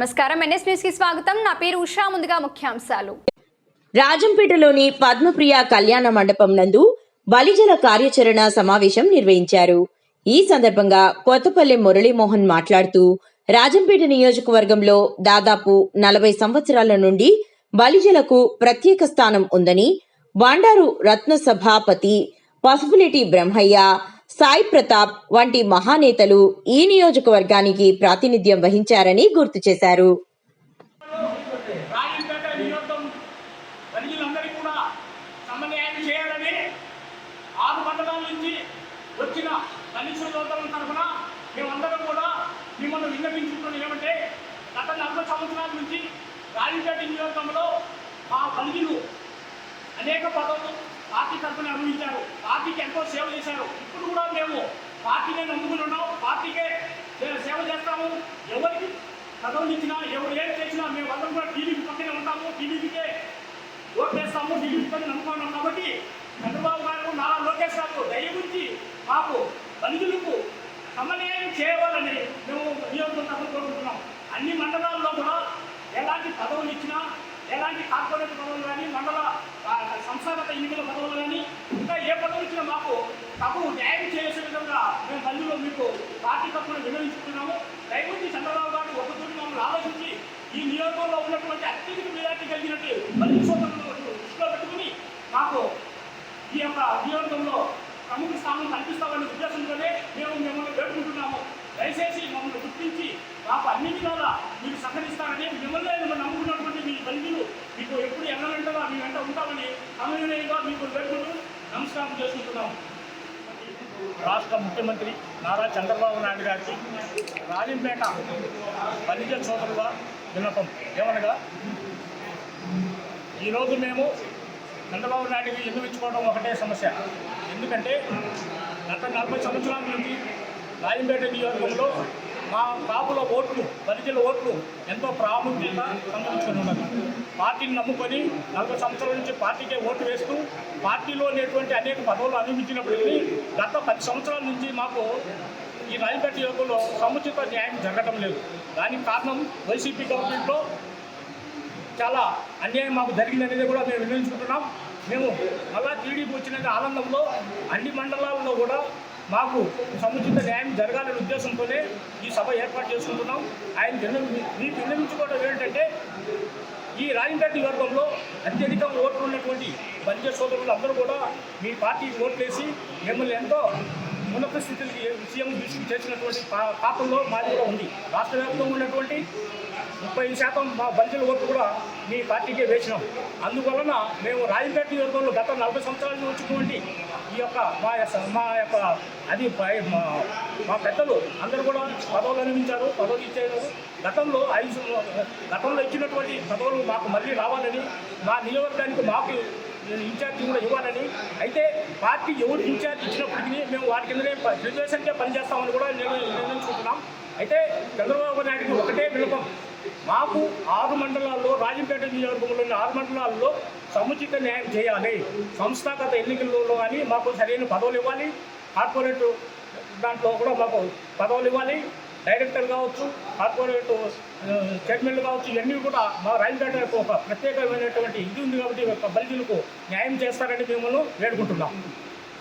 నమస్కారం. ఎన్ఎస్ న్యూస్కి స్వాగతం. నా పేరు ఉషా. ముందుగా ముఖ్యాంశాలు. రాజంపేటలోని పద్మప్రియ కళ్యాణ మండపం నందు బలిజల కార్యాచరణ సమావేశం నిర్వహించారు. ఈ సందర్భంగా కొత్తపల్లి మురళీమోహన్ మాట్లాడుతూ రాజంపేట నియోజకవర్గంలో దాదాపు నలభై సంవత్సరాల నుండి బలిజలకు ప్రత్యేక స్థానం ఉందని బాండారు రత్న సభాపతి పసుపులేటి బ్రహ్మయ్య సాయి ప్రతాప్ వంటి మహానేతలు ఈ నియోజకవర్గానికి ప్రాతినిధ్యం వహించారని గుర్తు చేశారు. వచ్చిన సోదరుల తరఫున మేమందరం కూడా మిమ్మల్ని ఏమంటే గత నలభై సంవత్సరాల నుంచి రాజంపేట నియోజకంలో మా అనేక పదవులు పార్టీ తరఫున అనుభవించారు పార్టీకి ఎంతో సేవ చేశారు. ఎప్పుడు కూడా మేము పార్టీనే నమ్ముకుని ఉన్నాం. పార్టీకే సేవ చేస్తాము. ఎవరికి పదవులు ఇచ్చినా ఎవరు ఏం చేసినా మేము అందరం కూడా టీడీపీ పక్కనే ఉంటాము. టీడీపీకే ఓట్ వేస్తాము టీడీపీతో నమ్ముకున్నాం కాబట్టి చంద్రబాబు గారు నారా లోకేష్ గారు దయ గురించి మాకు బలిజులకు సమన్వయం చేయవాలని మేము నియోజకవర్గం కోరుకుంటున్నాం. అన్ని మండలాల్లో కూడా ఎలాంటి పదవులు ఇచ్చినా ఎలాంటి కార్పొరేట్ పదవులు కానీ మండల సంస్థాగత ఎన్నికల పదవులు కానీ ఇంకా ఏ తప్పు న్యాయం చేసే విధంగా మేము బల్లిలో మీకు పార్టీ తప్పును వినియోగించుకుంటున్నాము దయచేసి చంద్రబాబు గారిని ఒక మమ్మల్ని ఆలోచించి ఈ నియోజకవర్గంలో ఉన్నటువంటి అత్యధిక మెజార్టీ కలిగినట్టు బల్లి దృష్టిలో పెట్టుకుని మాకు ఈ యొక్క నియోజకంలో ప్రముఖ స్థానం కల్పిస్తామనే ఉద్దేశంతోనే మేము మిమ్మల్ని వేడుకుంటున్నాము. దయచేసి మమ్మల్ని గుర్తించి మాకు అన్ని విధాల మీరు సహకరిస్తారని మిమ్మల్ని మిమ్మల్ని నమ్ముకున్నటువంటి మీ బంధువులు మీకు ఎప్పుడు ఎన్నగంటగా మీ వెంట ఉంటామని సమన్వయంగా మీకు వేడుకుంటూ నమస్కారం చేసుకుంటున్నాము. రాష్ట్ర ముఖ్యమంత్రి నారా చంద్రబాబు నాయుడు గారికి రాజంపేట బలిజ సోదరుగా విన్నపం ఏమనగా ఈరోజు మేము చంద్రబాబు నాయుడికి ఎందుకు ఇచ్చుకోవడం ఒకటే సమస్య. ఎందుకంటే గత నలభై సంవత్సరాల నుంచి రాజంపేట నియోజకవర్గంలో మా కాపుల ఓట్లు దళితుల ఓట్లు ఎంతో ప్రాముఖ్యత సంబంధించుకొని ఉన్నది. పార్టీని నమ్ముకొని నలభై సంవత్సరాల నుంచి పార్టీకే ఓటు వేస్తూ పార్టీలో ఉండేటువంటి అనేక పదవులు అనుభవించినప్పటికీ గత పది సంవత్సరాల నుంచి మాకు ఈ రాజంపేట నియోజకంలో సముచిత న్యాయం జరగడం లేదు. దానికి కారణం వైసీపీ గవర్నమెంట్లో చాలా అన్యాయం మాకు జరిగిందనేది కూడా మేము వినియోగించుకుంటున్నాం మేము మళ్ళా టీడీపీ వచ్చినది ఆనందంలో అన్ని మండలాల్లో కూడా మాకు సముచిత న్యాయం జరగాలనే ఉద్దేశంతోనే ఈ సభ ఏర్పాటు చేసుకుంటున్నాం. ఆయన మీకు విన్నవించుకోవడం ఏంటంటే ఈ రాజంపేట వర్గంలో అత్యధిక ఓట్లు ఉన్నటువంటి బంజ సోదరులు అందరూ కూడా మీ పార్టీకి ఓట్లేసి మిమ్మల్ని ఎంతో ఉన్నత స్థితికి సీఎం దృష్టికి చేసినటువంటి పా- పాపంలో మాది కూడా ఉంది. రాష్ట్ర వ్యాప్తంగా ఉన్నటువంటి ముప్పై శాతం మా బలిజల ఓట్లు కూడా మీ పార్టీకే వేసినాం. అందువలన మేము రాజంపేట నియోజకవర్గంలో గత నలభై సంవత్సరాల నుంచి వచ్చినటువంటి ఈ యొక్క మా యొక్క మా యొక్క అది మా పెద్దలు అందరూ కూడా పదవులు అనుభవించారు పదవులు ఇచ్చారు. గతంలో ఐదు గతంలో ఇచ్చినటువంటి పదవులు మాకు మళ్ళీ రావాలని మా నియోజకవర్గానికి మాకు ఇన్ఛార్జి కూడా ఇవ్వాలని. అయితే పార్టీ ఎవరు ఇన్ఛార్జ్ ఇచ్చినప్పటికీ మేము వారి కిందనే రిజర్వేషన్కే పనిచేస్తామని కూడా నేను నిర్ణయించుకుంటున్నాం. అయితే చంద్రబాబు నాయుడుకి ఒకటే విలుపం మాకు ఆరు మండలాల్లో రాజంపేట నియోజకవర్గంలోని ఆరు మండలాల్లో సముచిత న్యాయం చేయాలి. సంస్థాగత ఎన్నికల్లో కానీ మాకు సరైన పదవులు ఇవ్వాలి. కార్పొరేట్ దాంట్లో కూడా మాకు పదవులు ఇవ్వాలి. డైరెక్టర్ కావచ్చు కార్పొరేట్ చైర్మన్లు కావచ్చు ఇవన్నీ కూడా మా రాజంపేట ఒక ప్రత్యేకమైనటువంటి ఇది ఉంది కాబట్టి బలిజులకు న్యాయం చేస్తారని మిమ్మల్ని వేడుకుంటున్నాం.